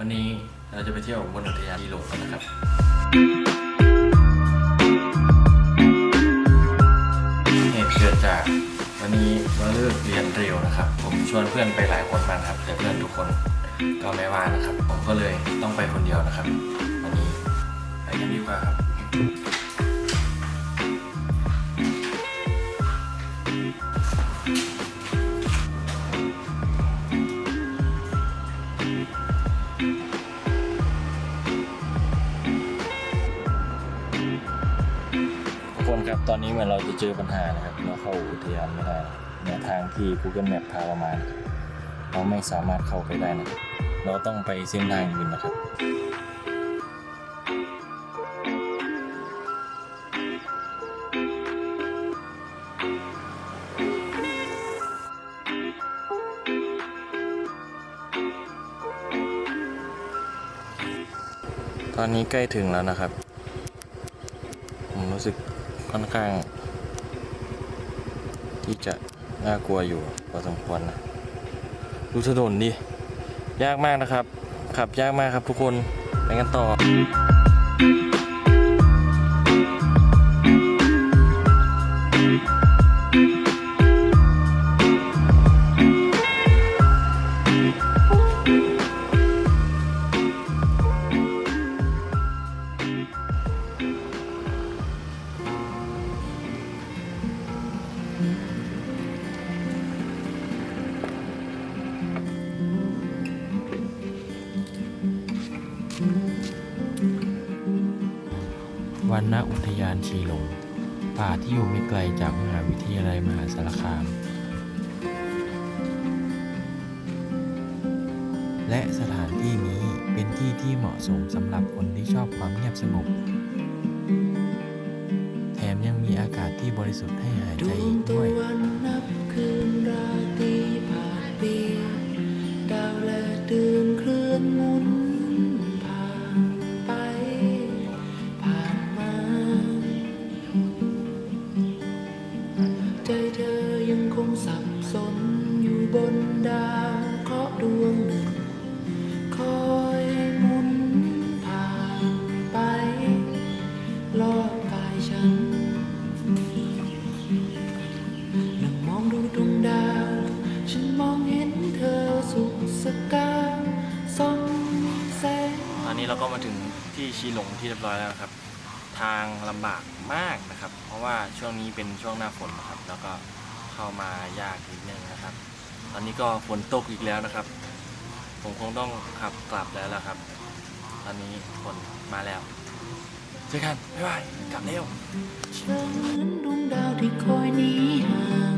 วันนี้เราจะไปเที่ยวบนอุทยานลีโลกันนะครับ เหตุเกิดจากวันนี้เราเลิกเรียนเร็วนะครับ ผมชวนเพื่อนไปหลายคนมากครับ แต่เพื่อนทุกคนก็ไม่ว่างนะครับ ผมก็เลยต้องไปคนเดียวนะครับ วันนี้ไปกันดีกว่าครับ ทุกครับ ตอนนี้เหมือนเราจะเจอปัญหานะครับเราเข้าอุทยานไม่ได้เนี่ยทางที่ Google Map พาเรามานเราไม่สามารถเข้าไปได้นะครับเราต้องไปเส้นทางอื่นนะครับตอนนี้ใกล้ถึงแล้วนะครับ ผมรู้สึก ค่อนข้าง ที่จะน่ากลัวอยู่พอสมควรนะดูถนนดิยากมากนะครับ ขับยากมากครับทุกคนไปกันต่อ วันณอุทยานชีหลง ป่าที่อยู่ไม่ไกลจากมหาวิทยาลัยมหาสารคาม และสถานที่นี้เป็นที่ที่เหมาะสมสำหรับคนที่ชอบความเงียบสงบ แถมยังมีอากาศที่บริสุทธิ์ให้หายใจอีกด้วยดาวและเดือนเคลื่อนหมุน บนดาวเคราะห์ดวงหนึ่ง คอยหมุนผ่านไปรอบกายฉันนั่งมองดูดวงดาว ฉันมองเห็นเธอสุขสกาส่องแสงตอนนี้เราก็มาถึงที่ชีหลงที่เรียบร้อยแล้วนะครับ ทางลำบากมากนะครับ เพราะว่าช่วงนี้เป็นช่วงหน้าฝนนะครับ แล้วก็เข้ามายากนิดนึงนะครับ อนนี้ก็ฝนตกอีกแล้วนะครับ ผมคงต้องขับกลับแล้วล่ะครับ ตอนนี้ฝนมาแล้ว เจอกัน บ๊ายบาย กลับเร็วเหมือนดวงดาวที่คอยหนีห่าง